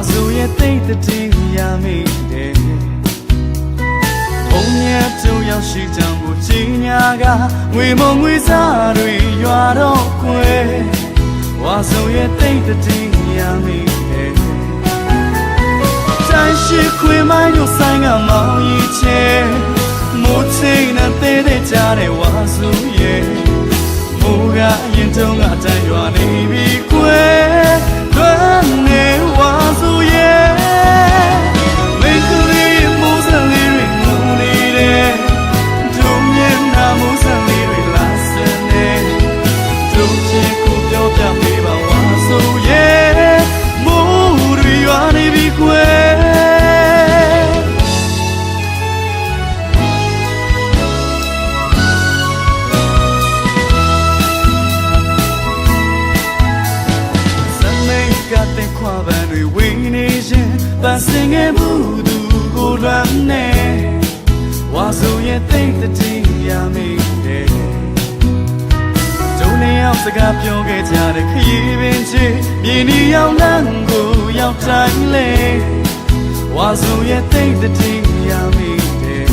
ရဲ့သိတဲ့တင်ရမိတယ်ဘုံမြတ်တို့ရောက်ရှိကြောင်းကိုကြီးညာကငွေမငွေစားတွေရွာတော့ခွဲဝါဆိုရဲ့သိတဲ့တင်ရမိတယ်တိုင်းရှိခွေမိုင်းတို့ဆိုင်ကမောင်ရီချဲမိုးချင်းနဲ့တဲတဲ့ကြတဲ့ဝါဆိုရဲ့မိုးကအရင်တုန်းက တ်ကတဲ့ခွာပန်းတွေဝေနေခြင်းပန်းစင်ငယ်မှုသူကိုလွမ်းနေဝါဆိုရဲ့တိတ်တည်းရမိတယ်ဒုနေအောင်စကားပြောခဲ့ကြတဲ့ခရီးပင်ချင်းမြင်ဒီရောက်လမ်းကိုရောက်တိုင်းလေဝါဆိုရဲ့တိတ်တည်းရမိတယ်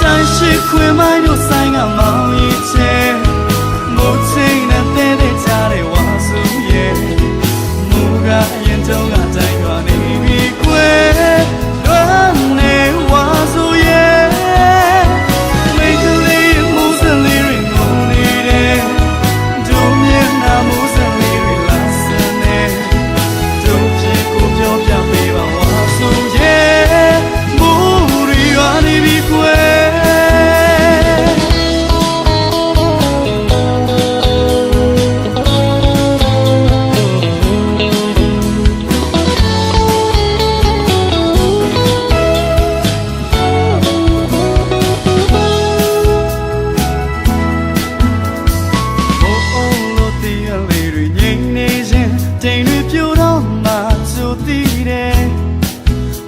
တိုင်းရှိခွေမိုင်းတို့ဆိုင်ကမောင်ရီချဲမိုးချင်းနဲ့တဲ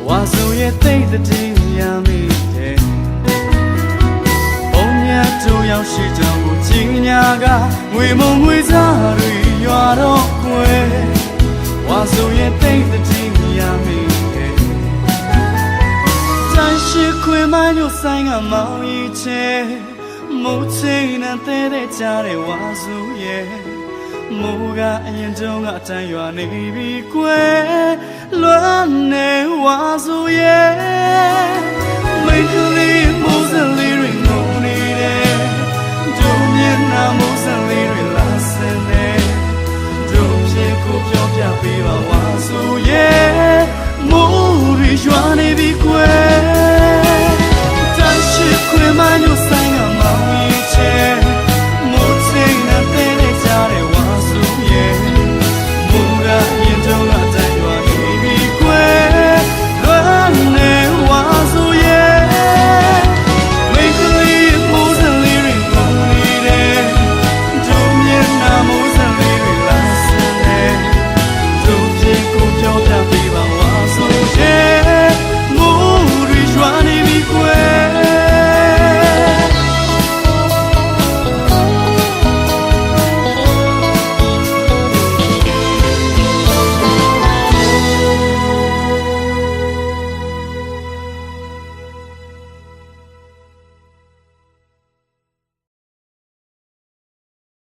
ဝါဆိုရဲ့တိတ်တဲ့တင်ရမိတယ်ဘုံမြတ်တို့ရောက်ရှိကြောင်းကိုကြီးညာကငွေမုံငွေစားတွေရွာတော့ခွဲဝါဆိုရဲ့တိတ်တဲ့တင်ရမိတယ်တိုင်းရှိခွေမညိုဆိုင်ကမောင်ရီချဲမိုးချင်းနဲ့တဲတဲ့ကြတဲ့ဝါစုရဲ့ မိုးကအရင်တုန်းကအတန်ရွာနေပြီကွယ်လွမ်းနေဝါစုရဲ့မိတ်ကလေးမိုးစံလေးတွေငုံနေတယ်ဒုမျက်နှာမိုးစံလေးတွေလာစနေဒုဖြစ်ကိုပြောပြပေးပါဝါစုရဲ့မိုးတွေရွာနေပြီကွယ်